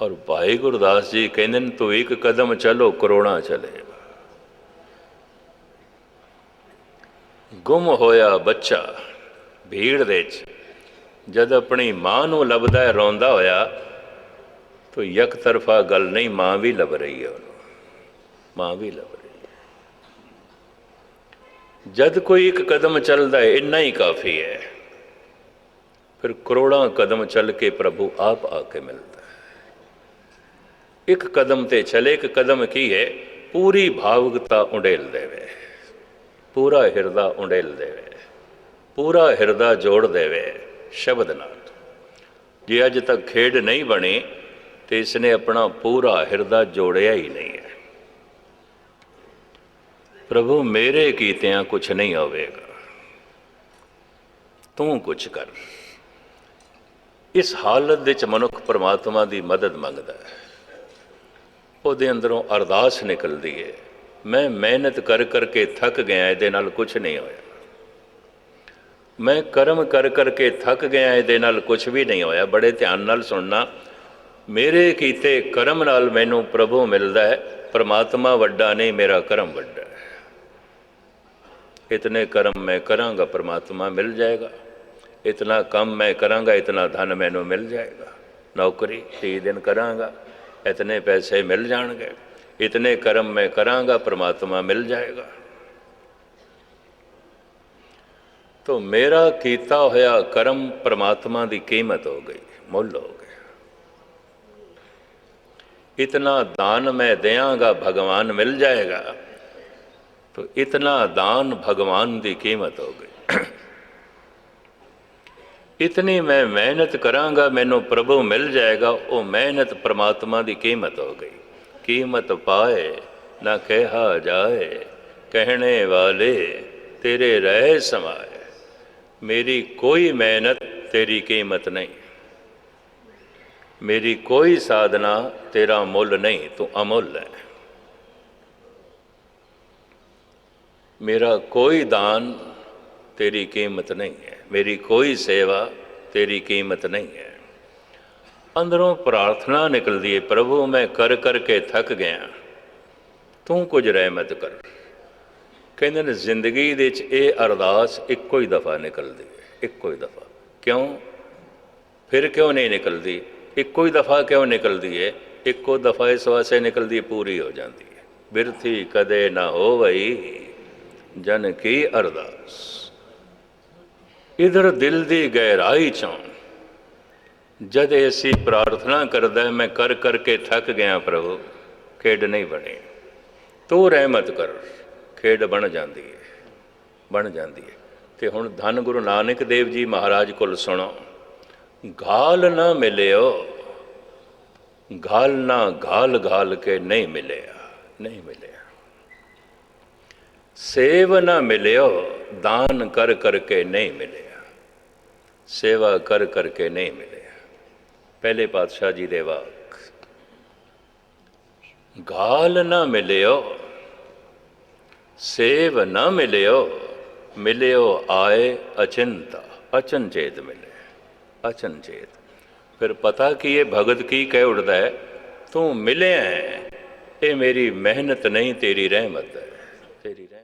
ਔਰ ਭਾਈ ਗੁਰਦਾਸ ਜੀ ਕਹਿੰਦੇ ਨੇ, ਤੂੰ ਇੱਕ ਕਦਮ ਚੱਲੋ, ਕਰੋੜਾਂ ਚਲੇ ਗੁੰਮ ਹੋਇਆ ਬੱਚਾ ਭੀੜ ਦੇ ਵਿੱਚ। ਜਦ ਆਪਣੀ ਮਾਂ ਨੂੰ ਲੱਭਦਾ ਹੈ, ਰੋਂਦਾ ਹੋਇਆ, ਤਾਂ ਇੱਕ ਤਰਫਾ ਗੱਲ ਨਹੀਂ, ਮਾਂ ਵੀ ਲੱਭ ਰਹੀ ਹੈ ਉਹਨੂੰ। ਮਾਂ ਵੀ ਲੱਭ ਰਹੀ ਹੈ। ਜਦ ਕੋਈ ਇੱਕ ਕਦਮ ਚੱਲਦਾ ਹੈ, ਇੰਨਾ ਹੀ ਕਾਫੀ ਹੈ। ਫਿਰ ਕਰੋੜਾਂ ਕਦਮ ਚੱਲ ਕੇ ਪ੍ਰਭੂ ਆਪ ਆ ਕੇ ਮਿਲਦਾ ਇੱਕ ਕਦਮ ਤੇ ਚਲੇ, ਇੱਕ ਕਦਮ ਕੀ ਹੈ? ਪੂਰੀ ਭਾਵੁਕਤਾ ਉਡੇਲ ਦੇਵੇ। ਪੂਰਾ ਹਿਰਦਾ ਉਡੇਲ ਦੇਵੇ। ਪੂਰਾ ਹਿਰਦਾ ਜੋੜ ਦੇਵੇ ਸ਼ਬਦ ਨਾਲ। ਜੇ ਅੱਜ ਤੱਕ ਖੇਡ ਨਹੀਂ ਬਣੀ, ਤੇ ਇਸ ਨੇ ਆਪਣਾ ਪੂਰਾ ਹਿਰਦਾ ਜੋੜਿਆ ਹੀ ਨਹੀਂ ਹੈ। ਪ੍ਰਭੂ, ਮੇਰੇ ਕੀਤਿਆਂ ਕੁਛ ਨਹੀਂ ਹੋਵੇਗਾ। ਤੂੰ ਕੁਛ ਕਰ। ਇਸ ਹਾਲਤ ਵਿੱਚ ਮਨੁੱਖ ਪਰਮਾਤਮਾ ਦੀ ਮਦਦ ਮੰਗਦਾ ਹੈ। ਉਹਦੇ ਅੰਦਰੋਂ ਅਰਦਾਸ ਨਿਕਲਦੀ ਹੈ ਮੈਂ ਮਿਹਨਤ ਕਰ ਕਰਕੇ ਥੱਕ ਗਿਆ, ਇਹਦੇ ਨਾਲ ਕੁਝ ਨਹੀਂ ਹੋਇਆ। ਮੈਂ ਕਰਮ ਕਰ ਕਰਕੇ ਥੱਕ ਗਿਆ, ਇਹਦੇ ਨਾਲ ਕੁਝ ਵੀ ਨਹੀਂ ਹੋਇਆ। ਬੜੇ ਧਿਆਨ ਨਾਲ ਸੁਣਨਾ। ਮੇਰੇ ਕੀਤੇ ਕਰਮ ਨਾਲ ਮੈਨੂੰ ਪ੍ਰਭੂ ਮਿਲਦਾ ਹੈ। ਪਰਮਾਤਮਾ ਵੱਡਾ ਨਹੀਂ, ਮੇਰਾ ਕਰਮ ਵੱਡਾ ਹੈ। ਇਤਨੇ ਕਰਮ ਮੈਂ ਕਰਾਂਗਾ, ਪਰਮਾਤਮਾ ਮਿਲ ਜਾਏਗਾ। ਇਤਨਾ ਕੰਮ ਮੈਂ ਕਰਾਂਗਾ, ਇਤਨਾ ਧਨ ਮੈਨੂੰ ਮਿਲ ਜਾਏਗਾ। ਨੌਕਰੀ 30 ਦਿਨ ਕਰਾਂਗਾ। ਇਤਨੇ ਪੈਸੇ ਮਿਲ ਜਾਣਗੇ, ਇਤਨੇ ਕਰਮ ਮੈਂ ਕਰਾਂਗਾ, ਪ੍ਰਮਾਤਮਾ ਮਿਲ ਜਾਏਗਾ। ਤੋ ਮੇਰਾ ਕੀਤਾ ਹੋਇਆ ਕਰਮ ਪ੍ਰਮਾਤਮਾ ਦੀ ਕੀਮਤ ਹੋ ਗਈ, ਮੁੱਲ ਹੋ ਗਿਆ। ਇਤਨਾ ਦਾਨ ਮੈਂ ਦਿਆਂਗਾ, ਭਗਵਾਨ ਮਿਲ ਜਾਏਗਾ, ਤੋ ਇਤਨਾ ਦਾਨ ਭਗਵਾਨ ਦੀ ਕੀਮਤ ਹੋ ਗਈ। ਇਤਨੀ ਮੈਂ ਮਿਹਨਤ ਕਰਾਂਗਾ, ਮੈਨੂੰ ਪ੍ਰਭੂ ਮਿਲ ਜਾਏਗਾ, ਉਹ ਮਿਹਨਤ ਪ੍ਰਮਾਤਮਾ ਦੀ ਕੀਮਤ ਹੋ ਗਈ। ਕੀਮਤ ਪਾਏ, ਨਾ ਕਹਿਆ ਜਾਏ, ਕਹਿਣੇ ਵਾਲੇ ਤੇਰੇ ਰਹਿ ਸਮਾਏ। ਮੇਰੀ ਕੋਈ ਮਿਹਨਤ ਤੇਰੀ ਕੀਮਤ ਨਹੀਂ। ਮੇਰੀ ਕੋਈ ਸਾਧਨਾ ਤੇਰਾ ਮੁੱਲ ਨਹੀਂ, ਤੂੰ ਅਮੁੱਲ ਹੈ। ਮੇਰਾ ਕੋਈ ਦਾਨ ਤੇਰੀ ਕੀਮਤ ਨਹੀਂ ਹੈ। ਮੇਰੀ ਕੋਈ ਸੇਵਾ ਤੇਰੀ ਕੀਮਤ ਨਹੀਂ ਹੈ। ਅੰਦਰੋਂ ਪ੍ਰਾਰਥਨਾ ਨਿਕਲਦੀ ਹੈ ਪ੍ਰਭੂ, ਮੈਂ ਕਰ ਕਰਕੇ ਥੱਕ ਗਿਆ। ਤੂੰ ਕੁਝ ਰਹਿਮਤ ਕਰ। ਕਹਿੰਦੇ ਨੇ, ਜ਼ਿੰਦਗੀ ਦੇ ਵਿੱਚ ਇਹ ਅਰਦਾਸ ਇੱਕੋ ਹੀ ਦਫਾ ਨਿਕਲਦੀ ਹੈ ਇੱਕੋ ਹੀ ਦਫਾ। ਕਿਉਂ? ਫਿਰ ਕਿਉਂ ਨਹੀਂ ਨਿਕਲਦੀ? ਇੱਕੋ ਹੀ ਦਫਾ ਕਿਉਂ ਨਿਕਲਦੀ ਹੈ ਇੱਕੋ ਦਫਾ ਇਸ ਵਾਸਤੇ ਨਿਕਲਦੀ ਪੂਰੀ ਹੋ ਜਾਂਦੀ ਹੈ ਬਿਰਥੀ ਕਦੇ ਨਾ ਹੋਵਈ, ਜਨ ਕੀ ਅਰਦਾਸ। ਇਧਰ ਦਿਲ ਦੀ ਗਹਿਰਾਈ ਚੋਂ। ਜਦ ਐਸੀ ਪ੍ਰਾਰਥਨਾ ਕਰਦਾ, ਮੈਂ ਕਰ ਕਰਕੇ ਥੱਕ ਗਿਆ ਪ੍ਰਭੂ, ਖੇਡ ਨਹੀਂ ਬਣੇ। ਤੂੰ ਰਹਿਮਤ ਕਰ, ਖੇਡ ਬਣ ਜਾਂਦੀ ਹੈ ਬਣ ਜਾਂਦੀ ਹੈ ਤੇ ਹੁਣ ਧੰਨ ਗੁਰੂ ਨਾਨਕ ਦੇਵ ਜੀ ਮਹਾਰਾਜ ਕੋਲ ਸੁਣੋ, ਗਾਲ ਨਾ ਮਿਲਿਓ, ਗਾਲ ਨਾ ਗਾਲ ਗਾਲ ਕੇ ਨਹੀਂ ਮਿਲਿਆ ਨਹੀਂ ਮਿਲਿਆ। ਸੇਵ ਨਾ ਮਿਲਿਓ, ਦਾਨ ਕਰ ਕਰਕੇ ਨਹੀਂ ਮਿਲੇ। ਮਿਲਿਆ ਸੇਵਾ ਕਰ ਕਰਕੇ ਨਹੀਂ ਮਿਲਿਆ ਪਹਿਲੇ ਪਾਤਸ਼ਾਹ ਜੀ ਦੇ ਵਾਕ ਗਾਲ ਨਾ ਮਿਲਿਓ ਸੇਵ ਨਾ ਮਿਲਿਓ ਮਿਲਿਓ ਆਏ ਅਚਿੰਤਾ ਅਚਨਚੇਤ ਮਿਲੇ ਅਚਨਚੇਤ ਫਿਰ ਪਤਾ ਕੀ ਇਹ ਭਗਤ ਕੀ ਕਹਿ ਉੜਦਾ ਹੈ ਤੂੰ ਮਿਲਿਆ ਹੈ, ਇਹ ਮੇਰੀ ਮਿਹਨਤ ਨਹੀਂ ਤੇਰੀ ਰਹਿਮਤ ਹੈ